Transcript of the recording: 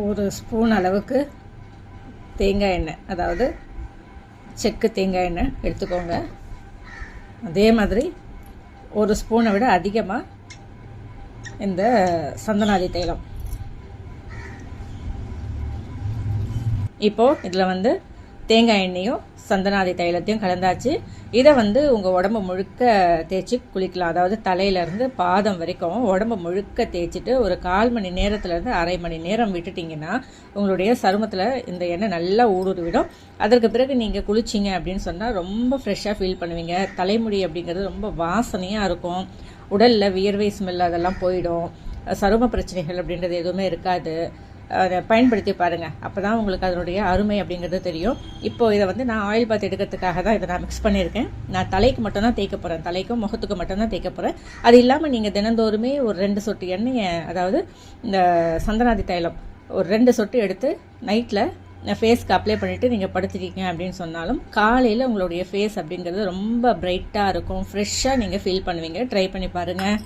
ஒரு ஸ்பூன் அளவுக்கு தேங்காய் எண்ணெய் அதாவது செக்கு தேங்காய் எண்ணெய் எடுத்துக்கோங்க. அதே மாதிரி ஒரு ஸ்பூனை விட அதிகமாக இந்த சந்தனாதி தைலம் இப்போது இதில் வந்து தேங்காய் எண்ணெயும் சந்தனாதி தைலத்தையும் கலந்தாச்சு. இதை வந்து உங்கள் உடம்பு முழுக்க தேய்ச்சி குளிக்கலாம். அதாவது தலையிலேருந்து பாதம் வரைக்கும் உடம்பு முழுக்க தேய்ச்சிட்டு ஒரு கால் மணி நேரத்துலேருந்து அரை மணி நேரம் விட்டுட்டிங்கன்னா உங்களுடைய சருமத்தில் இந்த எண்ணெய் நல்லா ஊடுருவிடும் அதற்கு பிறகு நீங்கள் குளிச்சிங்க அப்படின்னு சொன்னால் ரொம்ப ஃப்ரெஷ்ஷாக ஃபீல் பண்ணுவீங்க. தலைமுடி அப்படிங்கிறது ரொம்ப வாசனையாக இருக்கும். உடலில் வியர்வை ஸ்மெல் அதெல்லாம் போயிடும். சரும பிரச்சனைகள் அப்படின்றது எதுவுமே இருக்காது. அதை பயன்படுத்தி பாருங்கள் அப்போ தான் உங்களுக்கு அதனுடைய அருமை அப்படிங்கிறது தெரியும். இப்போது இதை வந்து நான் ஆயில் பாத் எடுக்கிறதுக்காக தான் இதை நான் மிக்ஸ் பண்ணியிருக்கேன். நான் தலைக்கு மட்டும் தான் தேய்க்க போகிறேன் தலைக்கும் முகத்துக்கு மட்டும்தான் தேய்க்க போகிறேன் அது இல்லாமல் நீங்கள் தினந்தோறுமே ஒரு ரெண்டு சொட்டு எண்ணெயை அதாவது இந்த சந்தனாதி தைலம் ஒரு ரெண்டு சொட்டு எடுத்து நைட்டில் ஃபேஸ்க்கு அப்ளை பண்ணிவிட்டு நீங்கள் படுத்துட்டீங்க அப்படின்னு சொன்னாலும் காலையில் உங்களுடைய ஃபேஸ் அப்படிங்கிறது ரொம்ப பிரைட்டாக இருக்கும். ஃப்ரெஷ்ஷாக நீங்கள் ஃபீல் பண்ணுவீங்க. ட்ரை பண்ணி பாருங்கள்